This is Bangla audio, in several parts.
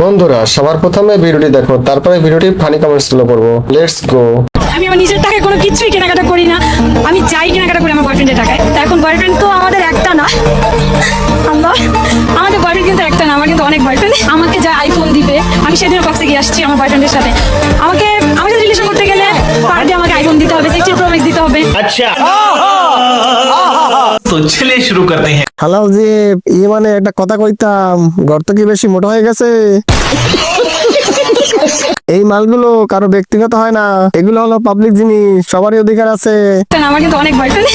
বন্ধুরা সবার প্রথমে ভিডিওটি দেখো তারপরে ভিডিওটি ফানি কমেন্টসগুলো করব লেটস গো আমি আমার নিজের টাকায় কোনো কিছুই কেনাকাটা করি না। আমি যাই কেনাকাটা করি আমার বয়ফ্রেন্ডের টাকায়। তা এখন বয়ফ্রেন্ড তো আমাদের একটা না। আল্লাহ আমাদের বয়ফ্রেন্ড কিন্তু একটা না আমার কিন্তু অনেক বয়ফ্রেন্ড আমাকে যা আইফোন দিবে আমি সেদিন কাছে গিয়ে আসছি আমার বয়ফ্রেন্ডের সাথে। আমাকে আমি রিলেশন করতে গেলে পার দিয়ে আমাকে আইফোন দিতে হবে সিক্সটি প্রো ম্যাক্স দিতে হবে। আচ্ছা। तो चलिए शुरू करते हैं হালাল যে ইয়ে মানে একটা কথা কইতাম গর্ত কি বেশি মোটা হয়ে গেছে এই মালগুলো কারো ব্যক্তিগত হয় না এগুলো হলো পাবলিক জিনিস সবারই অধিকার আছে না, আমার কিন্তু অনেক বয়ফ্রেন্ড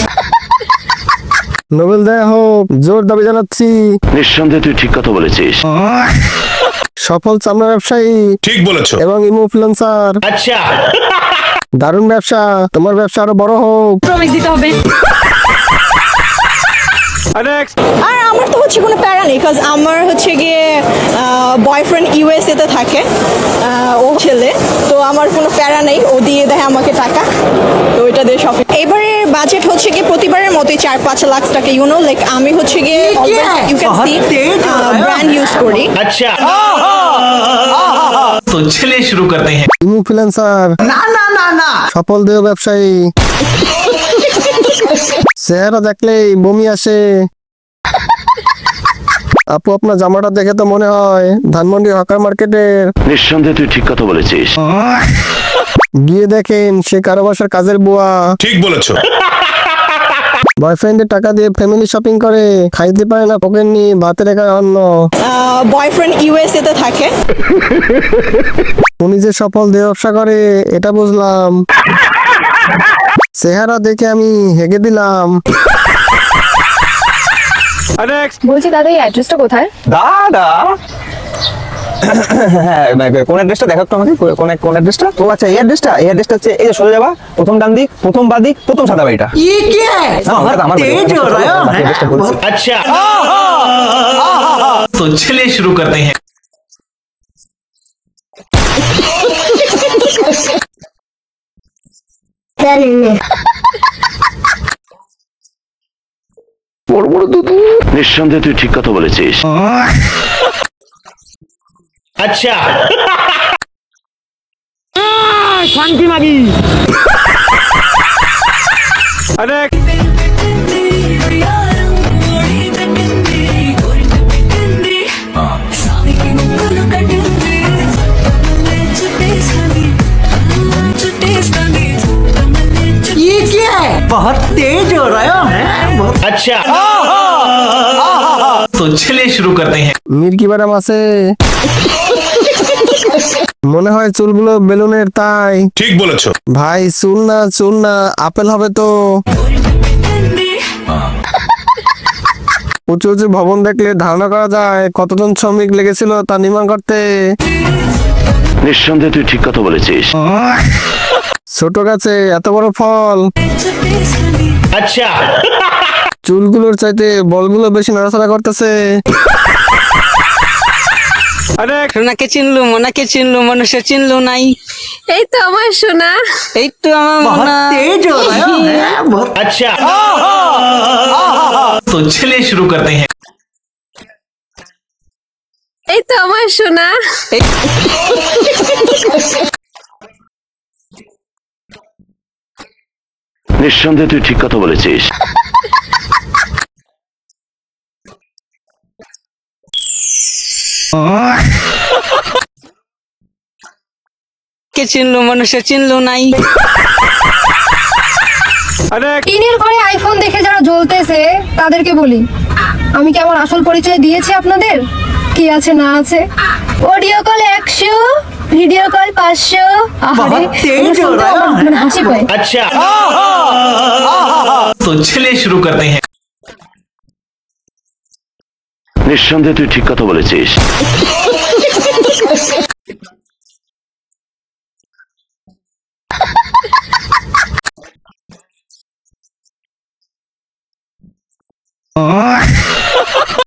নোবেল দেয়া হোক জোর দাবি জানাচ্ছি নিঃসন্দেহে তুই ঠিক কথা বলেছিস সফল চামড়া ব্যবসায়ী ঠিক বলেছো এবং ইনফ্লুয়েন্সার अच्छा দারুণ ব্যবসা তোমার ব্যবসা আরো বড় হোক প্রো ম্যাক্স দিতে হবে আর আমার তো হচ্ছে কোনো প্যারা নেই কাজ আমার হচ্ছে গিয়ে বয়ফ্রেন্ড ইউএসএতে থাকে ও ছেলে তো আমার কোনো প্যারা নেই ও দিয়ে দেয় আমাকে টাকা তো এটা দিয়ে শপিং এবারের বাজেট হচ্ছে গিয়ে প্রতিবারের মতোই চার পাঁচ লাখ টাকা ইউনো লাইক আমি হচ্ছে গিয়ে you can see brand use করি। আচ্ছা। তো চলে শুরু করতে হ্যাঁ ইনফ্লুয়েন্সার না না না না। সফল দেহ ব্যবসায়ী। চেহারা দেখলেই বমি আসে। আপু আপনার জামাটা দেখে তো মনে হয় ধানমন্ডি হকার মার্কেটের। নিঃসন্দেহে তুই ঠিক কথা বলেছিস। গিয়ে দেখেন সে কারও বাসার কাজের বুয়া। ঠিক বলেছ। বয়ফ্রেন্ডের টাকা দিয়ে ফ্যামিলি শপিং করে খাইতে পারে না পকেট নি ভাতে রেখা অন্য বয়ফ্রেন্ড ইউএসএ তে থাকে। উনি যে সফল দেহ ব্যবসা করে এটা বুঝলাম। চেহারা দেখে আমি হেগে দিলাম। বলছি দাদা এই অ্যাড্রেসটা কোথায়? দাদা। হ্যাঁ কোন অ্যাড্রেসটা দেখো আমাকে কোন কোন অ্যাড্রেসটা ও আচ্ছা এই অ্যাড্রেসটা এই অ্যাড্রেসটা হচ্ছে এই যে সোজা যাবা প্রথম ডান দিক প্রথম বাঁ দিক প্রথম সাদা বাড়িটা। ই কি? আমার আচ্ছা। তো চলে শুরু করতে হ্যাঁ। বড় বড় দুধ নিঃসন্দেহে তুই ঠিক কথা বলেছিস। আচ্ছা। শান্তি মাগি। অনেক अच्छा अच्छा तो चलिए शुरू करते हैं মির্কি ম্যাডাম আছে মনে হয় চুলগুলো বেলুনের তাই ঠিক বলেছো ভাই চুল না চুল না আপেল হবে তো উঁচু উঁচু ভবন দেখলে ধারণা করা যায় কতজন শ্রমিক লেগেছিল তা নির্মাণ করতে নিঃসন্দেহে তুই ঠিক কথা বলেছিস ছোট গাছে এত বড় ফল। আচ্ছা। চুলগুলোর চাইতে বলগুলো বেশি নড়াচড়া করতেছে। সোনাকে চিনলু মোনাকে চিনলু মানুষে চিনলু নাই। এই তো আমার সোনা। এই তো আমার মোনা আচ্ছা। তো চলে শুরু করতে হ্যাঁ এই তো আমার সোনা। নিঃসন্দেহে তুই ঠিক কথা বলেছিস। কে চিনলু? মানুষে চিনলু নাই। টিনের ঘরে আইফোন দেখে যারা জ্বলতেছে তাদেরকে বলি। আমি কি আমার আসল পরিচয় দিয়েছি আপনাদের? কি আছে না আছে? অডিও ভিডিও কল পাঁচশো আহারে, এগুলো শুনতেও আমার মানে হাসি পায় अच्छा तो चलिए शुरू करते हैं নিঃসন্দেহে তুই ঠিক কথা বলেছিস